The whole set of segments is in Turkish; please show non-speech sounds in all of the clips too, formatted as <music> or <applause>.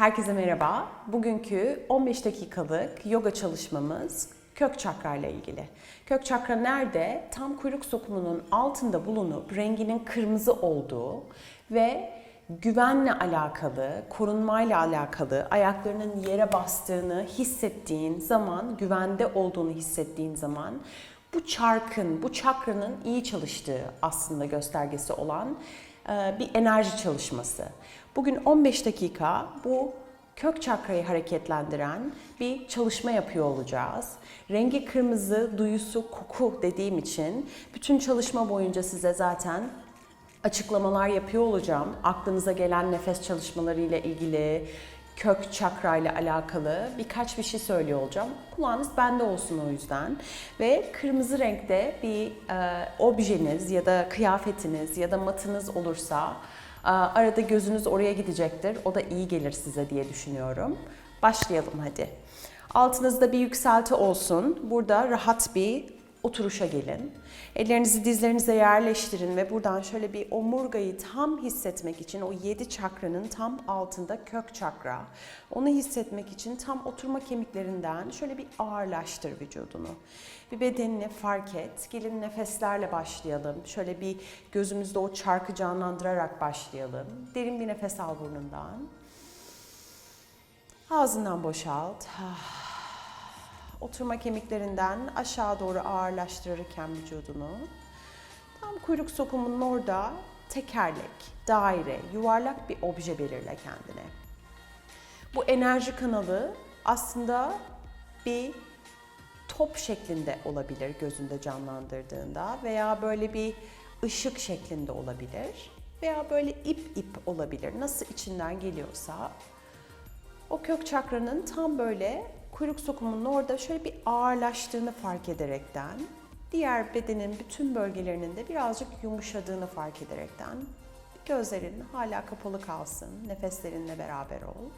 Herkese merhaba. Bugünkü 15 dakikalık yoga çalışmamız kök çakra ile ilgili. Kök çakra nerede? Tam kuyruk sokumunun altında bulunup renginin kırmızı olduğu ve güvenle alakalı, korunmayla alakalı, ayaklarının yere bastığını hissettiğin zaman, güvende olduğunu hissettiğin zaman bu çarkın, bu çakranın iyi çalıştığı aslında göstergesi olan bir enerji çalışması. Bugün 15 dakika bu kök çakrayı hareketlendiren bir çalışma yapıyor olacağız. Rengi kırmızı, duyusu koku dediğim için bütün çalışma boyunca size zaten açıklamalar yapıyor olacağım. Aklınıza gelen nefes çalışmaları ile ilgili, kök çakra ile alakalı birkaç bir şey söylüyor olacağım. Kulağınız bende olsun o yüzden. Ve kırmızı renkte bir e, objeniz ya da kıyafetiniz ya da matınız olursa arada gözünüz oraya gidecektir. O da iyi gelir size diye düşünüyorum. Başlayalım hadi. Altınızda bir yükselti olsun. Burada rahat bir oturuşa gelin. Ellerinizi dizlerinize yerleştirin ve buradan şöyle bir omurgayı tam hissetmek için o yedi çakranın tam altında kök çakra. Onu hissetmek için tam oturma kemiklerinden şöyle bir ağırlaştır vücudunu. Bir bedenini fark et. Gelin nefeslerle başlayalım. Şöyle bir gözümüzde o çarkı canlandırarak başlayalım. Derin bir nefes al burnundan. Ağzından boşalt. <sighs> Oturma kemiklerinden aşağı doğru ağırlaştırırken vücudunu. Tam kuyruk sokumunun orada tekerlek, daire, yuvarlak bir obje belirle kendine. Bu enerji kanalı aslında bir top şeklinde olabilir gözünde canlandırdığında veya böyle bir ışık şeklinde olabilir veya böyle ip ip olabilir. Nasıl içinden geliyorsa o kök çakranın tam böyle kuyruk sokumunun orada şöyle bir ağırlaştığını fark ederekten, diğer bedenin bütün bölgelerinin de birazcık yumuşadığını fark ederekten gözlerin hala kapalı kalsın, nefeslerinle beraber ol.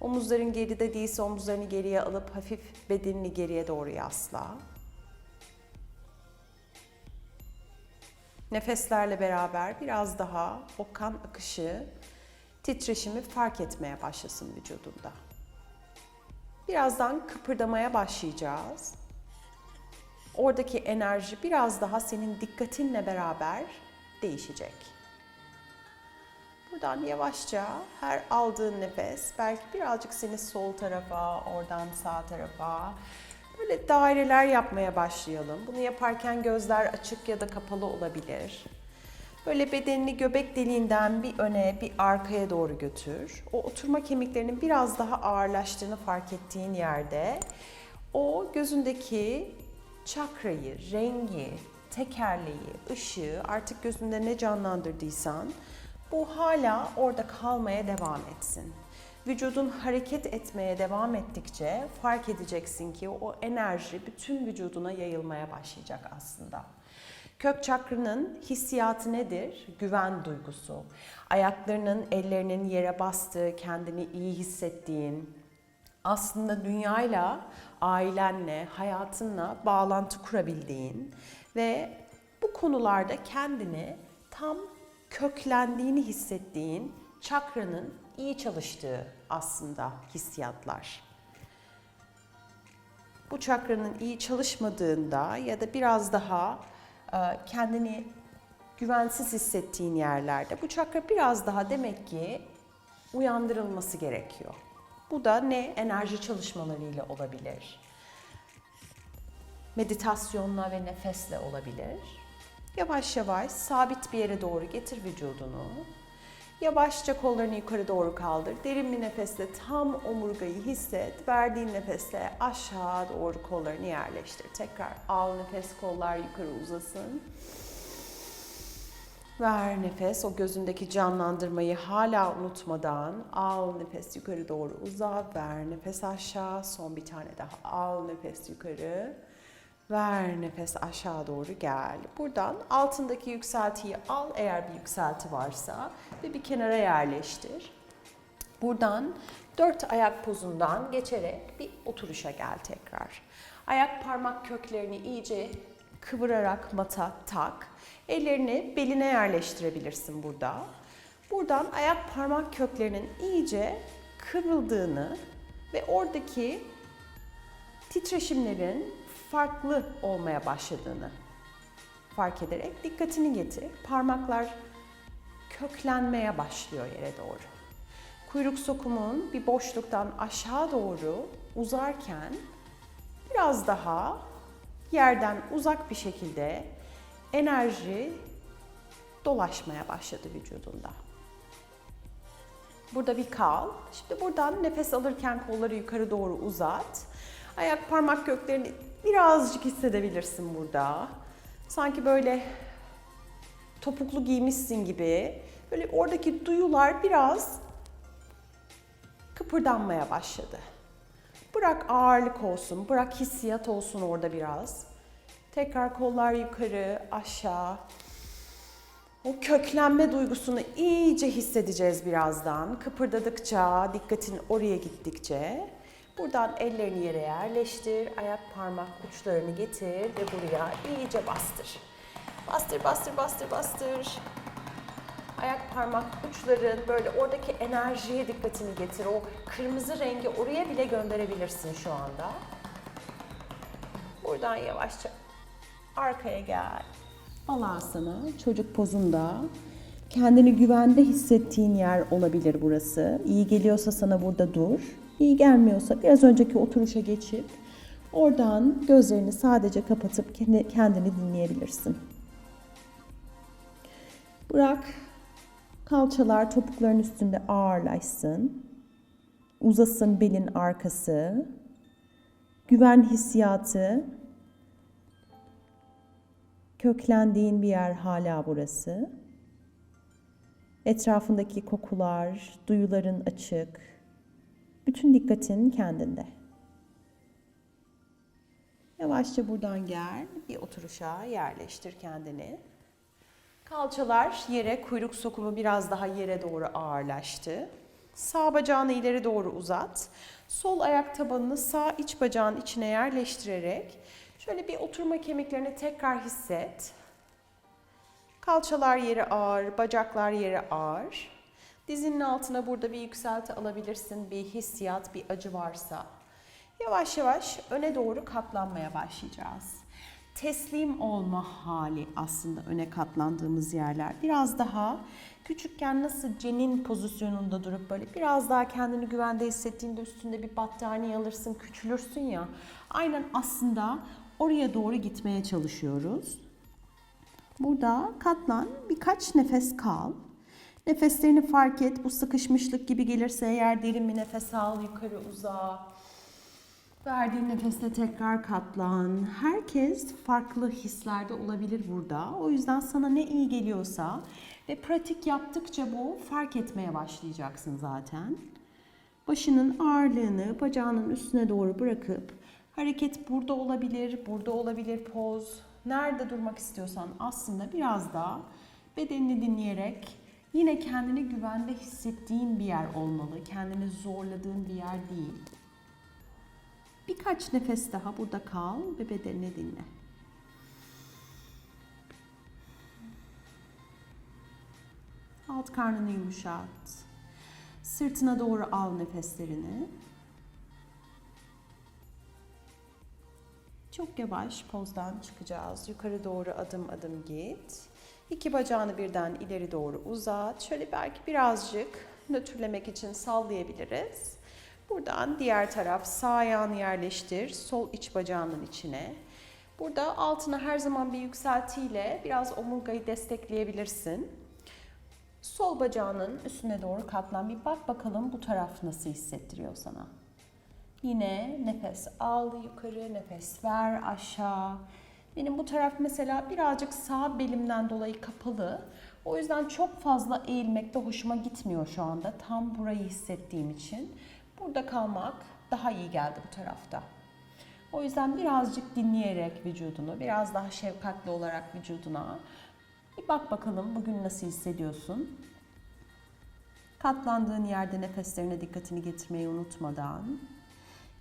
Omuzların geride değilse omuzlarını geriye alıp hafif bedenini geriye doğru yasla. Nefeslerle beraber biraz daha o kan akışı, titreşimi fark etmeye başlasın vücudunda. Birazdan kıpırdamaya başlayacağız. Oradaki enerji biraz daha senin dikkatinle beraber değişecek. Buradan yavaşça her aldığın nefes belki birazcık seni sol tarafa, oradan sağ tarafa böyle daireler yapmaya başlayalım. Bunu yaparken gözler açık ya da kapalı olabilir. Böyle bedenini göbek deliğinden bir öne, bir arkaya doğru götür. O oturma kemiklerinin biraz daha ağırlaştığını fark ettiğin yerde o gözündeki çakrayı, rengi, tekerleği, ışığı artık gözünde ne canlandırdıysan bu hala orada kalmaya devam etsin. Vücudun hareket etmeye devam ettikçe fark edeceksin ki o enerji bütün vücuduna yayılmaya başlayacak aslında. Kök çakrının hissiyatı nedir? Güven duygusu. Ayaklarının, ellerinin yere bastığı, kendini iyi hissettiğin, aslında dünyayla, ailenle, hayatınla bağlantı kurabildiğin ve bu konularda kendini tam köklendiğini hissettiğin çakranın iyi çalıştığı aslında hissiyatlar. Bu çakranın iyi çalışmadığında ya da biraz daha e, kendini güvensiz hissettiğin yerlerde bu çakra biraz daha demek ki uyandırılması gerekiyor. Bu da ne? Enerji çalışmalarıyla olabilir. Meditasyonla ve nefesle olabilir. Yavaş yavaş sabit bir yere doğru getir vücudunu. Yavaşça kollarını yukarı doğru kaldır. Derin bir nefesle tam omurgayı hisset. Verdiğin nefesle aşağı doğru kollarını yerleştir. Tekrar al nefes, kollar yukarı uzasın. Ver nefes, o gözündeki canlandırmayı hala unutmadan al nefes yukarı doğru uza, ver nefes aşağı, son bir tane daha al nefes yukarı. Ver nefes aşağı doğru gel. Buradan altındaki yükseltiyi al eğer bir yükselti varsa ve bir kenara yerleştir. Buradan dört ayak pozundan geçerek bir oturuşa gel tekrar. Ayak parmak köklerini iyice kıvırarak mata tak. Ellerini beline yerleştirebilirsin burada. Buradan ayak parmak köklerinin iyice kıvrıldığını ve oradaki titreşimlerin farklı olmaya başladığını fark ederek dikkatini getir. Parmaklar köklenmeye başlıyor yere doğru. Kuyruk sokumun bir boşluktan aşağı doğru uzarken biraz daha yerden uzak bir şekilde enerji dolaşmaya başladı vücudunda. Burada bir kal. Şimdi buradan nefes alırken kolları yukarı doğru uzat. Ayak parmak köklerini birazcık hissedebilirsin burada. Sanki böyle topuklu giymişsin gibi. Böyle oradaki duyular biraz kıpırdanmaya başladı. Bırak ağırlık olsun, bırak hissiyat olsun orada biraz. Tekrar kollar yukarı, aşağı. O köklenme duygusunu iyice hissedeceğiz birazdan. Kıpırdadıkça, dikkatin oraya gittikçe. Buradan ellerini yere yerleştir, ayak parmak uçlarını getir ve buraya iyice bastır. Bastır, bastır, bastır, bastır. Ayak parmak uçların böyle oradaki enerjiye dikkatini getir. O kırmızı rengi oraya bile gönderebilirsin şu anda. Buradan yavaşça arkaya gel. Balasana çocuk pozunda. Kendini güvende hissettiğin yer olabilir burası. İyi geliyorsa sana burada dur. İyi gelmiyorsa biraz önceki oturuşa geçip oradan gözlerini sadece kapatıp kendi- kendini dinleyebilirsin. Bırak kalçalar topukların üstünde ağırlaşsın. Uzasın belin arkası. Güven hissiyatı köklendiğin bir yer hala burası. Etrafındaki kokular, duyuların açık. Bütün dikkatin kendinde. Yavaşça buradan gel, bir oturuşa yerleştir kendini. Kalçalar yere, kuyruk sokumu biraz daha yere doğru ağırlaştı. Sağ bacağını ileri doğru uzat. Sol ayak tabanını sağ iç bacağın içine yerleştirerek şöyle bir oturma kemiklerini tekrar hisset. Kalçalar yere ağır, bacaklar yere ağır. Dizinin altına burada bir yükselti alabilirsin, bir hissiyat, bir acı varsa. Yavaş yavaş öne doğru katlanmaya başlayacağız. Teslim olma hali aslında öne katlandığımız yerler. Biraz daha küçükken nasıl cenin pozisyonunda durup böyle biraz daha kendini güvende hissettiğinde üstünde bir battaniye alırsın, küçülürsün ya. Aynen aslında oraya doğru gitmeye çalışıyoruz. Burada katlan, birkaç nefes kal. Nefeslerini fark et. Bu sıkışmışlık gibi gelirse eğer derin bir nefes al, yukarı uza. Verdiğin nefesle tekrar katlan. Herkes farklı hislerde olabilir burada. O yüzden sana ne iyi geliyorsa ve pratik yaptıkça bu fark etmeye başlayacaksın zaten. Başının ağırlığını bacağının üstüne doğru bırakıp hareket burada olabilir, burada olabilir poz. Nerede durmak istiyorsan aslında biraz daha bedenini dinleyerek yine kendini güvende hissettiğin bir yer olmalı. Kendini zorladığın bir yer değil. Birkaç nefes daha burada kal ve bedenini dinle. Alt karnını yumuşat. Sırtına doğru al nefeslerini. Çok yavaş pozdan çıkacağız. Yukarı doğru adım adım git. İki bacağını birden ileri doğru uzat. Şöyle belki birazcık nötrlemek için sallayabiliriz. Buradan diğer taraf sağ ayağını yerleştir. Sol iç bacağının içine. Burada altına her zaman bir yükseltiyle biraz omurgayı destekleyebilirsin. Sol bacağının üstüne doğru katlan. Bir bak bakalım bu taraf nasıl hissettiriyor sana. Yine nefes al yukarı, nefes ver aşağı. Benim bu taraf mesela birazcık sağ belimden dolayı kapalı. O yüzden çok fazla eğilmek de hoşuma gitmiyor şu anda. Tam burayı hissettiğim için. Burada kalmak daha iyi geldi bu tarafta. O yüzden birazcık dinleyerek vücudunu, biraz daha şefkatli olarak vücuduna bir bak bakalım bugün nasıl hissediyorsun. Katlandığın yerde nefeslerine dikkatini getirmeyi unutmadan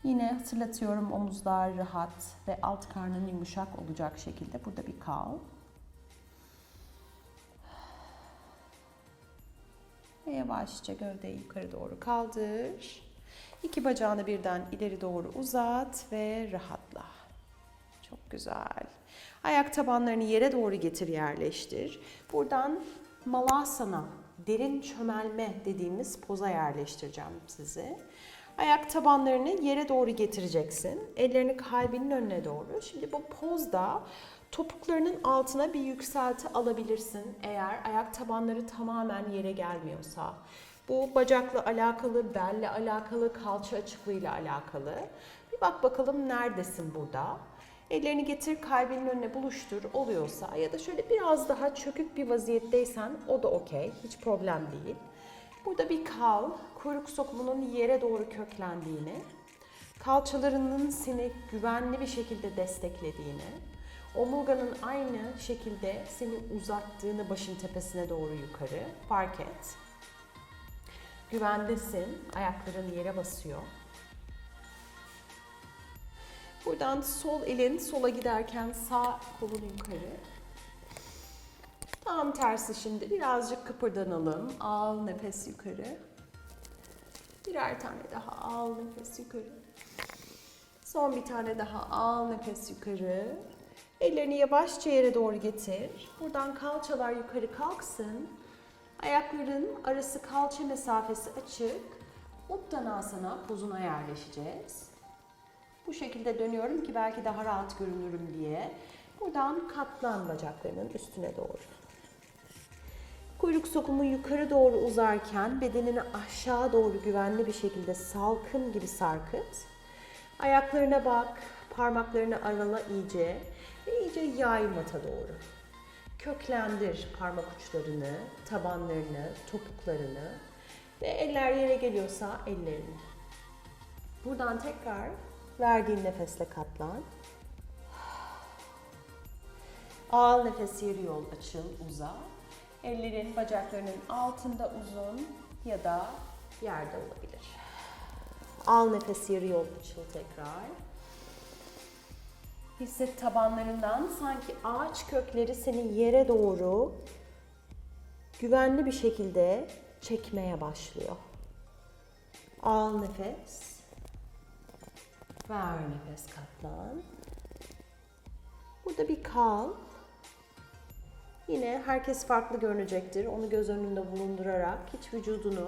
Yine hatırlatıyorum omuzlar rahat ve alt karnın yumuşak olacak şekilde burada bir kal. Ve yavaşça gövdeyi yukarı doğru kaldır. İki bacağını birden ileri doğru uzat ve rahatla. Çok güzel. Ayak tabanlarını yere doğru getir yerleştir. Buradan malasana, derin çömelme dediğimiz poza yerleştireceğim sizi. Ayak tabanlarını yere doğru getireceksin. Ellerini kalbinin önüne doğru. Şimdi bu pozda topuklarının altına bir yükselti alabilirsin eğer ayak tabanları tamamen yere gelmiyorsa. Bu bacakla alakalı, belle alakalı, kalça açıklığıyla alakalı. Bir bak bakalım neredesin burada. Ellerini getir kalbinin önüne buluştur oluyorsa ya da şöyle biraz daha çökük bir vaziyetteysen o da okey. Hiç problem değil. Burada bir kal, kuyruk sokumunun yere doğru köklendiğini, kalçalarının seni güvenli bir şekilde desteklediğini, omurganın aynı şekilde seni uzattığını başın tepesine doğru yukarı fark et. Güvendesin, ayakların yere basıyor. Buradan sol elin sola giderken sağ kolun yukarı. Tam tersi şimdi birazcık kıpırdanalım. Al nefes yukarı. Birer tane daha al nefes yukarı. Son bir tane daha al nefes yukarı. Ellerini yavaşça yere doğru getir. Buradan kalçalar yukarı kalksın. Ayakların arası kalça mesafesi açık. Uttanasana pozuna yerleşeceğiz. Bu şekilde dönüyorum ki belki daha rahat görünürüm diye. Buradan katlan bacaklarının üstüne doğru. Kuyruk sokumu yukarı doğru uzarken bedenini aşağı doğru güvenli bir şekilde salkım gibi sarkıt. Ayaklarına bak, parmaklarını arala iyice ve iyice yay mata doğru. Köklendir parmak uçlarını, tabanlarını, topuklarını ve eller yere geliyorsa ellerini. Buradan tekrar verdiğin nefesle katlan. Al nefes yarı yol açıl, uza. Ellerin bacaklarının altında uzun ya da yerde olabilir. Al nefes yarı yol açıl tekrar. Hisset tabanlarından sanki ağaç kökleri seni yere doğru güvenli bir şekilde çekmeye başlıyor. Al nefes. Ver nefes katlan. Burada bir kal. Yine herkes farklı görünecektir. Onu göz önünde bulundurarak hiç vücudunu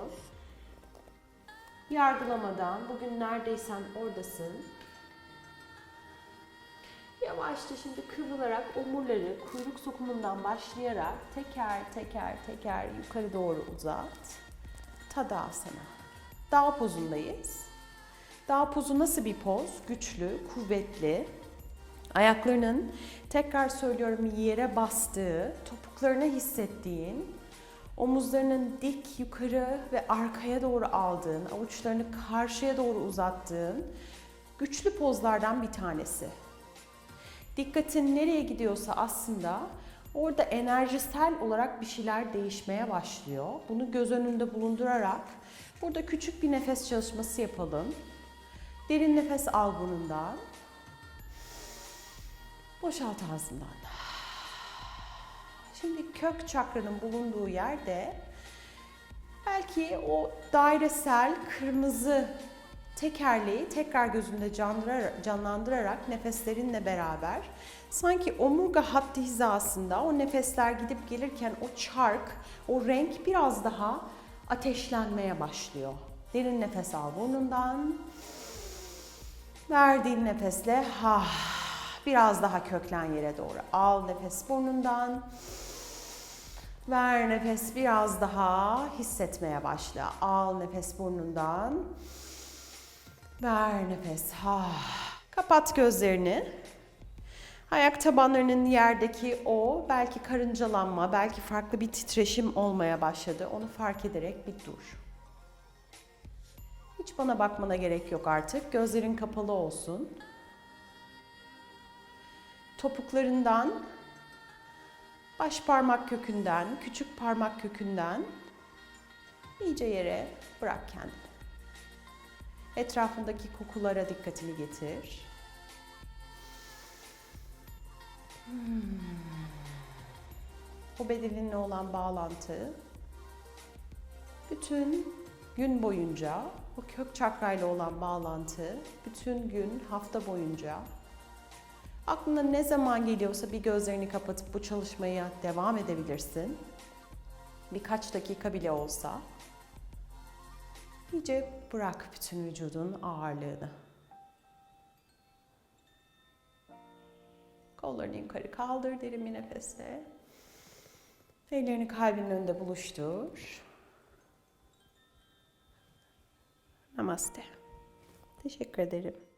yargılamadan bugün neredeysen oradasın. Yavaşça şimdi kıvrılarak omurları kuyruk sokumundan başlayarak teker teker teker yukarı doğru uzat. Tadasana. Dağ pozundayız. Dağ pozu nasıl bir poz? Güçlü, kuvvetli. Ayaklarının tekrar söylüyorum yere bastığı, topuklarını hissettiğin, omuzlarının dik yukarı ve arkaya doğru aldığın, avuçlarını karşıya doğru uzattığın güçlü pozlardan bir tanesi. Dikkatin nereye gidiyorsa aslında orada enerjisel olarak bir şeyler değişmeye başlıyor. Bunu göz önünde bulundurarak burada küçük bir nefes çalışması yapalım. Derin nefes al burundan. Boşalt ağzından. Şimdi kök çakranın bulunduğu yerde belki o dairesel kırmızı tekerleği tekrar gözünde canlandırarak, nefeslerinle beraber sanki omurga hattı hizasında o nefesler gidip gelirken o çark, o renk biraz daha ateşlenmeye başlıyor. Derin nefes al burnundan. Verdiğin nefesle ha biraz daha köklen yere doğru. Al nefes burnundan. Ver nefes biraz daha hissetmeye başla. Al nefes burnundan. Ver nefes. Ha. Kapat gözlerini. Ayak tabanlarının yerdeki o belki karıncalanma, belki farklı bir titreşim olmaya başladı. Onu fark ederek bir dur. Hiç bana bakmana gerek yok artık. Gözlerin kapalı olsun. Topuklarından, baş parmak kökünden, küçük parmak kökünden iyice yere bırak kendini. Etrafındaki kokulara dikkatini getir. Hmm. O bedeninle olan bağlantı Bütün gün boyunca o kök çakrayla olan bağlantı bütün gün hafta boyunca aklına ne zaman geliyorsa bir gözlerini kapatıp bu çalışmaya devam edebilirsin. Birkaç dakika bile olsa iyice bırak bütün vücudun ağırlığını. Kollarını yukarı kaldır derin bir nefesle. Ellerini kalbinin önünde buluştur. Namaste. Teşekkür ederim.